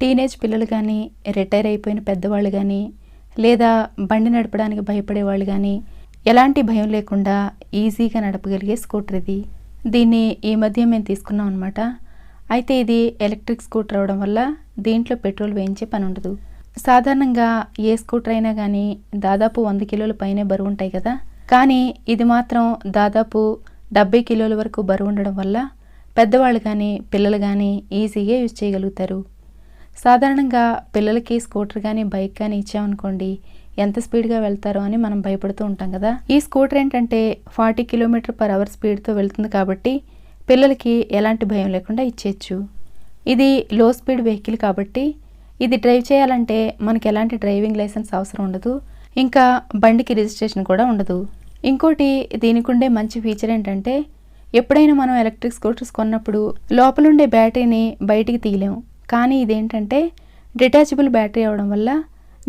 Teenage పిల్లలు కానీ retire అయిపోయిన పెద్దవాళ్ళు కానీ లేదా బండి నడపడానికి భయపడే వాళ్ళు కానీ ఎలాంటి భయం లేకుండా ఈజీగా నడపగలిగే స్కూటర్ ఇది. దీన్ని ఈ మధ్య మేము తీసుకున్నాం అనమాట అయితే ఇది ఎలక్ట్రిక్ స్కూటర్ అవడం వల్ల దీంట్లో పెట్రోల్ వేయించే పని ఉండదు. సాధారణంగా ఏ స్కూటర్ అయినా కానీ దాదాపు వంద కిలోల పైనే బరువు ఉంటాయి కదా. కానీ ఇది మాత్రం దాదాపు డెబ్బై కిలోల వరకు బరువు ఉండడం వల్ల పెద్దవాళ్ళు కానీ పిల్లలు కానీ ఈజీగా యూజ్ చేయగలుగుతారు. సాధారణంగా పిల్లలకి స్కూటర్ కానీ బైక్ కానీ ఇచ్చామనుకోండి ఎంత స్పీడ్గా వెళ్తారో అని మనం భయపడుతూ ఉంటాం కదా. ఈ స్కూటర్ ఏంటంటే ఫార్టీ కిలోమీటర్ పర్ అవర్ స్పీడ్తో వెళ్తుంది కాబట్టి పిల్లలకి ఎలాంటి భయం లేకుండా ఇచ్చేయచ్చు. ఇది లో స్పీడ్ వెహికల్ కాబట్టి ఇది డ్రైవ్ చేయాలంటే మనకి ఎలాంటి డ్రైవింగ్ లైసెన్స్ అవసరం ఉండదు. ఇంకా బండికి రిజిస్ట్రేషన్ కూడా ఉండదు. ఇంకోటి దీనికి ఉండే మంచి ఫీచర్ ఏంటంటే ఎప్పుడైనా మనం ఎలక్ట్రిక్ స్కూటర్స్ కొన్నప్పుడు లోపలుండే బ్యాటరీని బయటికి తీయలేం కానీ ఇదేంటంటే డిటాచబుల్ బ్యాటరీ అవడం వల్ల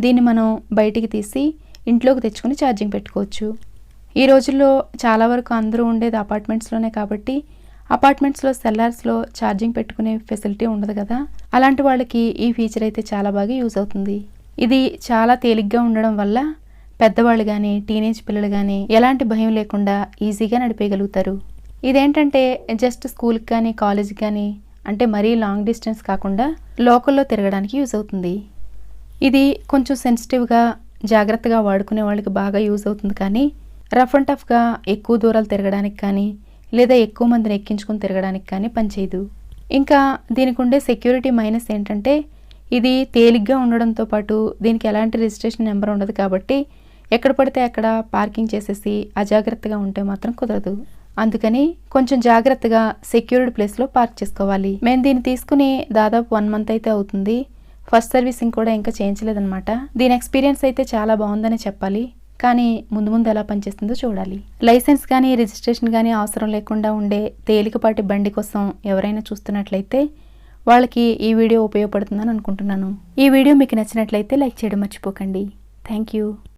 దీన్ని మనం బయటికి తీసి ఇంట్లోకి తెచ్చుకొని ఛార్జింగ్ పెట్టుకోవచ్చు. ఈ రోజుల్లో చాలా వరకు అందరూ ఉండేది అపార్ట్మెంట్స్లోనే కాబట్టి అపార్ట్మెంట్స్లో సెల్లార్స్లో ఛార్జింగ్ పెట్టుకునే ఫెసిలిటీ ఉండదు కదా. అలాంటి వాళ్ళకి ఈ ఫీచర్ అయితే చాలా బాగా యూజ్ అవుతుంది. ఇది చాలా తేలిగ్గా ఉండడం వల్ల పెద్దవాళ్ళు కానీ టీనేజ్ పిల్లలు కానీ ఎలాంటి భయం లేకుండా ఈజీగా నడిపేయగలుగుతారు. ఇదేంటంటే జస్ట్ స్కూల్కి కానీ కాలేజ్కి కానీ అంటే మరీ లాంగ్ డిస్టెన్స్ కాకుండా లోకల్లో తిరగడానికి యూజ్ అవుతుంది. ఇది కొంచెం సెన్సిటివ్గా జాగ్రత్తగా వాడుకునే వాళ్ళకి బాగా యూజ్ అవుతుంది కానీ రఫ్ అండ్ టఫ్గా ఎక్కువ దూరాలు తిరగడానికి కానీ లేదా ఎక్కువ మందిని ఎక్కించుకొని తిరగడానికి కానీ పనిచేయదు ఇంకా దీనికి ఉండే సెక్యూరిటీ మైనస్ ఏంటంటే ఇది తేలిగ్గా ఉండడంతో పాటు దీనికి ఎలాంటి రిజిస్ట్రేషన్ నెంబర్ ఉండదు కాబట్టి ఎక్కడ పడితే అక్కడ పార్కింగ్ చేసేసి అజాగ్రత్తగా ఉంటే మాత్రం కుదరదు. అందుకని కొంచెం జాగ్రత్తగా సెక్యూర్డ్ ప్లేస్లో పార్క్ చేసుకోవాలి. మేము దీన్ని తీసుకుని దాదాపు వన్ మంత్ అయితే అవుతుంది. ఫస్ట్ సర్వీసింగ్ కూడా ఇంకా చేయించలేదన్నమాట. దీని ఎక్స్పీరియన్స్ అయితే చాలా బాగుందని చెప్పాలి. కానీ ముందు ముందు ఎలా పనిచేస్తుందో చూడాలి. లైసెన్స్ కానీ రిజిస్ట్రేషన్ కానీ అవసరం లేకుండా ఉండే తేలికపాటి బండి కోసం ఎవరైనా చూస్తున్నట్లయితే వాళ్ళకి ఈ వీడియో ఉపయోగపడుతుందని అనుకుంటున్నాను. ఈ వీడియో మీకు నచ్చినట్లయితే లైక్ చేయడం మర్చిపోకండి. Thank you